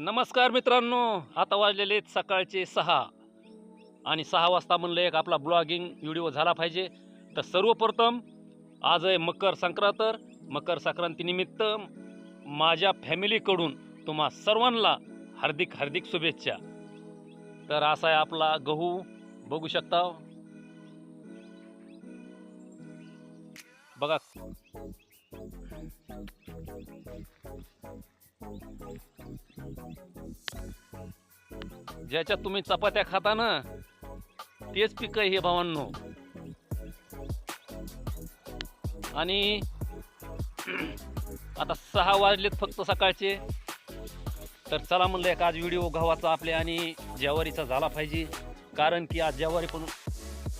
नमस्कार मित्रांनो आता वाजलेले आहेत सकाळचे सहा. आणि सहा वाजता म्हणलं एक आपला ब्लॉगिंग व्हिडिओ झाला पाहिजे. तर सर्वप्रथम आज आहे मकर संक्रांत मकर संक्रांतीनिमित्त माझ्या फॅमिलीकडून तुम्हा सर्वांना हार्दिक हार्दिक शुभेच्छा. तर असा आहे आपला गहू. बघू शकता. बघा. ज्याच्यात तुम्ही चपात्या खाता ना तेच पिकं हे भावांनो. आणि आता सहा वाजलेत फक्त सकाळचे. तर चला म्हणलं एक आज व्हिडिओ गव्हाचा आपल्या आणि ज्वारीचा झाला पाहिजे. कारण की आज ज्वारी पण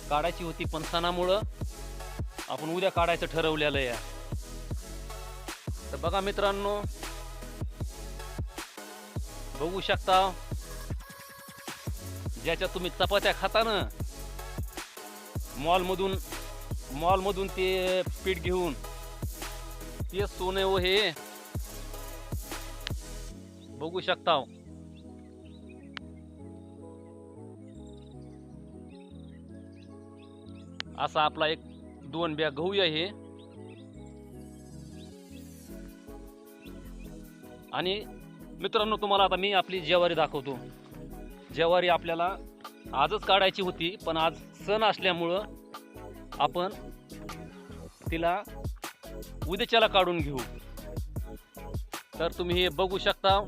काढायची होती पण सणामुळं आपण उद्या काढायचं ठरवलेलं आहे. तर बघा मित्रांनो बघू शकता ज्याच्या तुम्ही चपात्या खाता ना मॉलमधून मॉलमधून ते पीठ घेऊन ते सोने व हे बघू शकता असा आपला एक दोन बॅग गहू आहे. आणि मित्रांनो तुम्हाला आता मी आपली जेवारी दाखवतो. ज्वारी आपल्याला आजच काढायची होती पण आज सण असल्यामुळं आपण तिला उद्याच्याला काढून घेऊ. तर तुम्ही हे बघू शकता.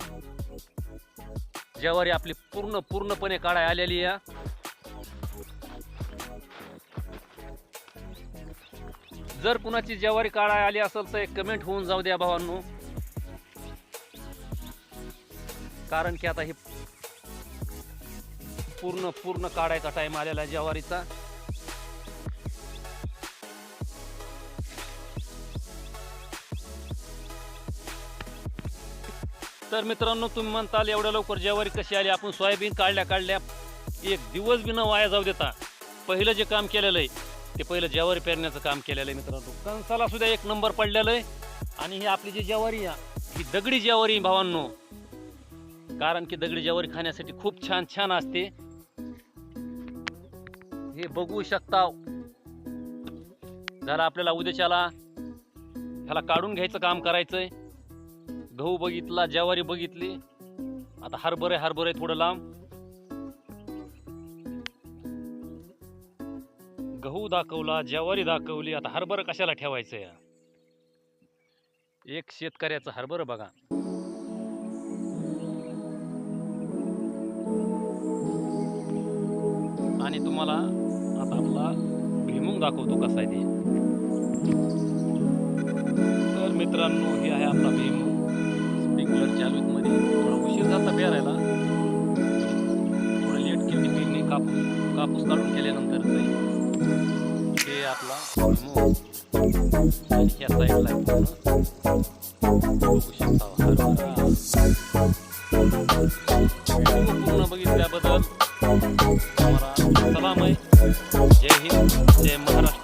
ज्वारी आपली पूर्ण पूर्णपणे काढाय आलेली आहे. जर कुणाची ज्वारी काढाय आली असेल तर एक कमेंट होऊन जाऊ द्या भावांनो. कारण की आता हे पूर्ण पूर्ण काढायचा टाईम आलेला आहे ज्वारीचा. तर मित्रांनो तुम्ही म्हणताल एवढ्या लवकर ज्वारी कशी आली? आपण सोयाबीन काढल्या काढल्या. एक दिवस बी न वाया जाऊ देता. पहिलं जे काम केलेलं आहे ते पहिलं ज्वारी पेरण्याचं काम केलेलं आहे मित्रांनो. कणसाला सुद्धा एक नंबर पडलेलं आहे. आणि ही आपली जी ज्वारी आहे ही दगडी ज्वारी भावांनो. कारण की दगडी ज्वारी खाण्यासाठी खूप छान छान असते. हे बघू शकता. जरा आपल्याला उद्याच्याला ह्याला काढून घ्यायचं काम करायचंय. गहू बघितला ज्वारी बघितली. आता हरभरे हरभरे थोडं लांब. गहू दाखवला ज्वारी दाखवली. आता हरभरं कशाला ठेवायचं या एक शेतकऱ्याचं हरभरं बघा. आणि तुम्हाला दाखवतो कसा आहे ते. तर मित्रांनो हे आहे आपला भीम स्प्रिंकलर चालवीत मध्ये. थोडा उशीर झाला पेरायला. थोडं लेट केली पेरणी कापूस कापूस काढून केल्यानंतर हे आपला ह्या साईडला बघू शकता पूर्ण बघितल्याबद्दल Salamı Cehil Cem Maharaj